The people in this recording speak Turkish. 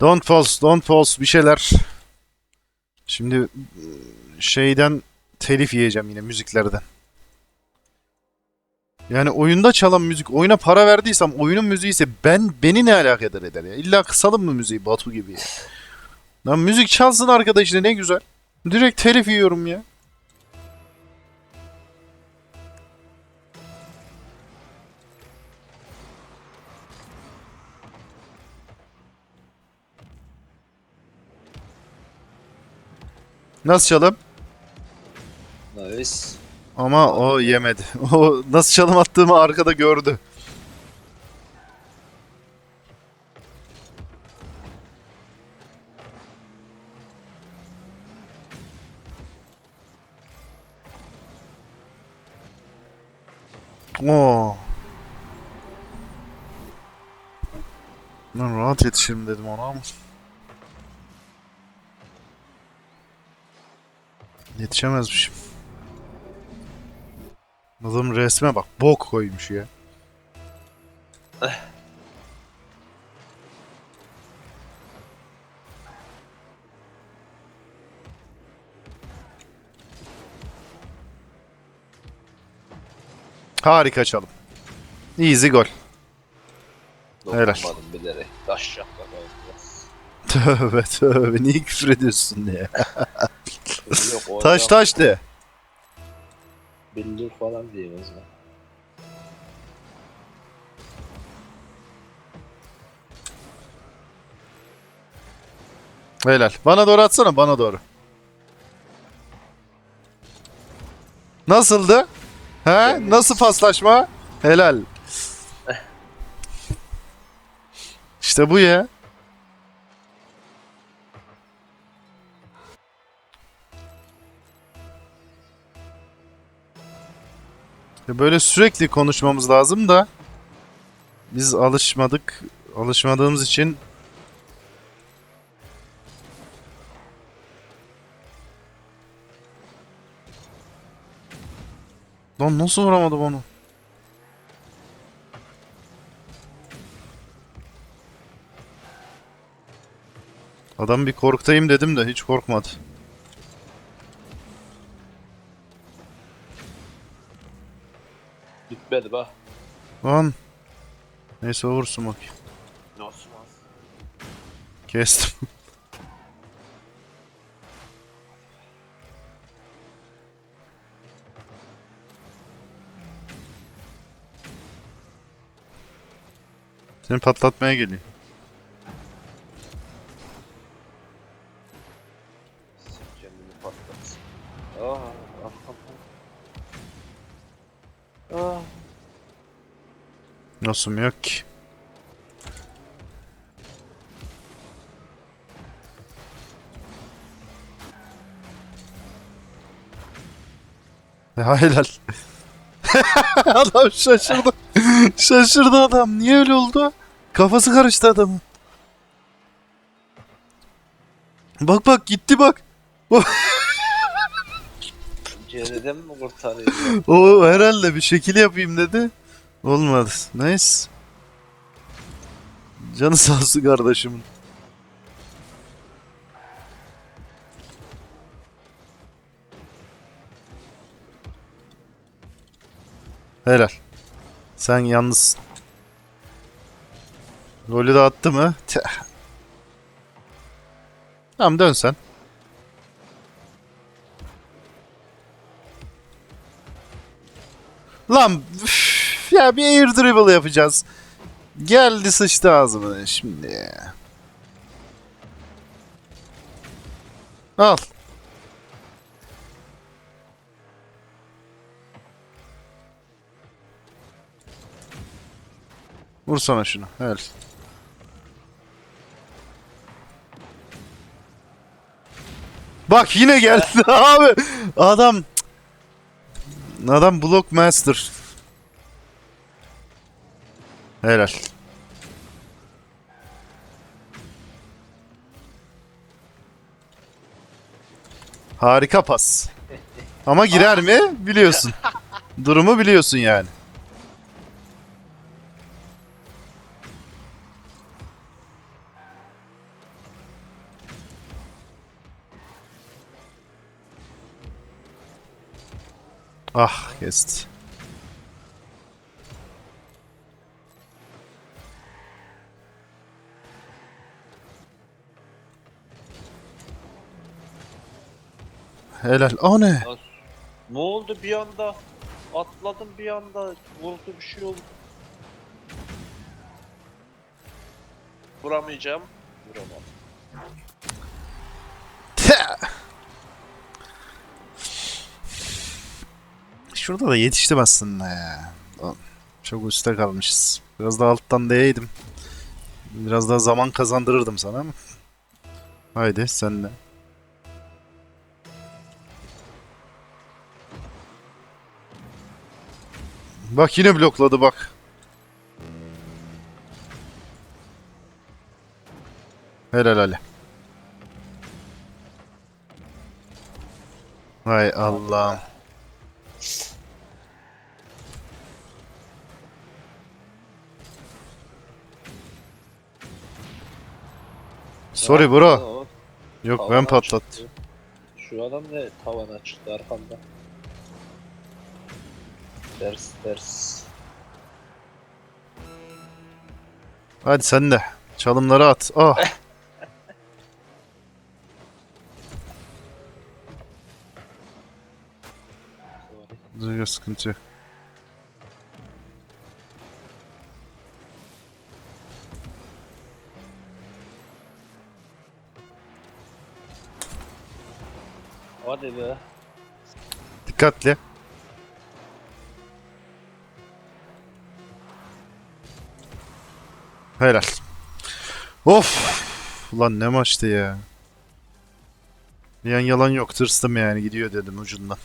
Don't false, don't false bir şeyler. Şimdi e, şeyden telif yiyeceğim yine müziklerden. Yani oyunda çalan müzik, oyuna para verdiysem oyunun müziği ise ben beni ne alakadar eder ya? İlla kısalım mı müziği Batu gibi? Lan müzik çalsın arkadaşına ne güzel. Direkt telif yiyorum ya. Nasıl çalım? Nice. Ama o yemedi. O nasıl çalım attığımı arkada gördü. Oo. Ben rahat yetişirim dedim ona ama. Yetişemezmişim. Adam resme bak. Bok koymuş ya. Harika çalım. Easy gol. Helal. Dokunmadım bilerek. Taş yapma biraz. Tövbe tövbe. Niye küfür ediyorsun ya? Yok, o Taş adam taş de. Billur falan diyeyim o zaman. Helal. Bana doğru atsana bana doğru. Nasıldı? He? Nasıl paslaşma? Helal. İşte bu ya. Böyle sürekli konuşmamız lazım da biz alışmadık. Alışmadığımız için Lan nasıl vuramadım onu? Adam bir korkutayım dedim de hiç korkmadı. Bitmedi bak. Lan. Neyse vursun bakayım. Nasıl Kestim. Seni patlatmaya geliyor. Kendini patlatsın. Aa, ah, Nasıl yok ki? Ya helal. adam şaşırdı. şaşırdı adam. Niye öyle oldu? Kafası karıştı adamın. Bak bak gitti bak. Cere'den mi kurtarıyor? O herhalde bir şekil yapayım dedi. Olmadı. Neyse. Canı sağ olsun kardeşimin. Helal. Sen yalnızsın. Golü de attı mı? Tüh. Tamam dön sen. Lan üf, ya bir air dribble yapacağız. Geldi sıçtı ağzıma şimdi. Al. Vur sana şunu. Evet. Bak yine geldi abi. Adam Adam Block Master. Helal. Harika pas. Ama girer mi biliyorsun. Durumu biliyorsun yani. Ah kesti. Helal. O ne? Ne oldu bir anda? Atladım bir anda. Vurdu bir şey oldu. Vuramayacağım. Vuramam. Şurada da yetiştim aslında ya. Çok üstte kalmışız. Biraz daha alttan değeydim. Biraz daha zaman kazandırırdım sana ama. Haydi sen Bak yine blokladı bak. Helal Ali. Hay Allah'ım. Sorry bro. Yok ben patlattım. Şu adam ne tavana çıktı arkamda. Ders ders. Hadi sen de. Çalımları at. Ah. Yok sıkıntı yok. Hadi be. Dikkatli. Helal. Of. Ulan ne maçtı ya. Bir an yalan yok. Tırstım yani. Gidiyor dedim ucundan.